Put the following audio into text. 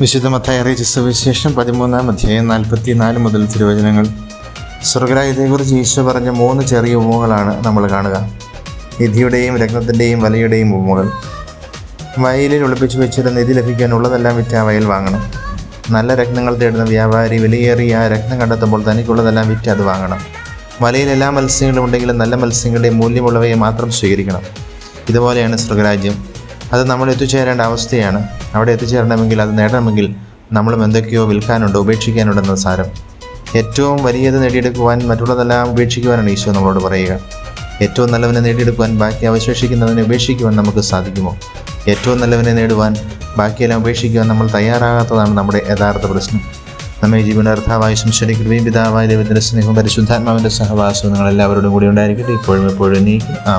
വിശുദ്ധ മത്തായി അറിയിച്ച സുവിശേഷം പതിമൂന്നാം അധ്യായം നാൽപ്പത്തി നാല് മുതൽ തിരുവചനങ്ങൾ. സ്വർഗരാജ്യത്തെക്കുറിച്ച് ഈശോ പറഞ്ഞ മൂന്ന് ചെറിയ ഉപമകളാണ് നമ്മൾ കാണുക. നിധിയുടെയും രത്നത്തിന്റെയും വലയുടെയും ഉപമകൾ വയലിൽ ഒളിപ്പിച്ചു വെച്ചിരുന്ന നിധി ലഭിക്കാനുള്ളതെല്ലാം വിറ്റ് ആ വയൽ വാങ്ങണം. നല്ല രത്നങ്ങൾ തേടുന്ന വ്യാപാരി വിലയേറിയ ആ രത്നം കണ്ടെത്തുമ്പോൾ തനിക്കുള്ളതെല്ലാം വിറ്റ് അത് വാങ്ങണം. വലയിൽ എല്ലാ മത്സ്യങ്ങളും ഉണ്ടെങ്കിലും നല്ല മത്സ്യങ്ങളുടെ മൂല്യമുള്ളവയെ മാത്രം സ്വീകരിക്കണം. ഇതുപോലെയാണ് സ്വർഗരാജ്യം. അത് നമ്മൾ എത്തിച്ചേരേണ്ട അവസ്ഥയാണ്. അവിടെ എത്തിച്ചേരണമെങ്കിൽ അത് നേടണമെങ്കിൽ നമ്മളും എന്തൊക്കെയോ വിൽക്കാനുണ്ട് ഉപേക്ഷിക്കാനുണ്ടെന്ന് സാരം. ഏറ്റവും വലിയത് നേടിയെടുക്കുവാൻ മറ്റുള്ളതെല്ലാം ഉപേക്ഷിക്കുവാനാണ് ഈശോ നമ്മളോട് പറയുക. ഏറ്റവും നല്ലവനെ നേടിയെടുക്കുവാൻ ബാക്കി അവശേഷിക്കുന്നതിനെ ഉപേക്ഷിക്കുവാൻ നമുക്ക് സാധിക്കുമോ? ഏറ്റവും നല്ലവനെ നേടുവാൻ ബാക്കിയെല്ലാം ഉപേക്ഷിക്കുവാൻ നമ്മൾ തയ്യാറാകാത്തതാണ് നമ്മുടെ യഥാർത്ഥ പ്രശ്നം. നമ്മെ ജീവനാർത്ഥാവായ സംസാരിക്കുകയും പിതാവായ ദൈവത്തിന്റെ സ്നേഹവും പരിശുദ്ധാത്മാവിന്റെ സഹവാസവും നിങ്ങൾ എല്ലാവരോടും കൂടി ഉണ്ടായിരിക്കട്ടെ. ഇപ്പോഴും എപ്പോഴും നീക്കും ആ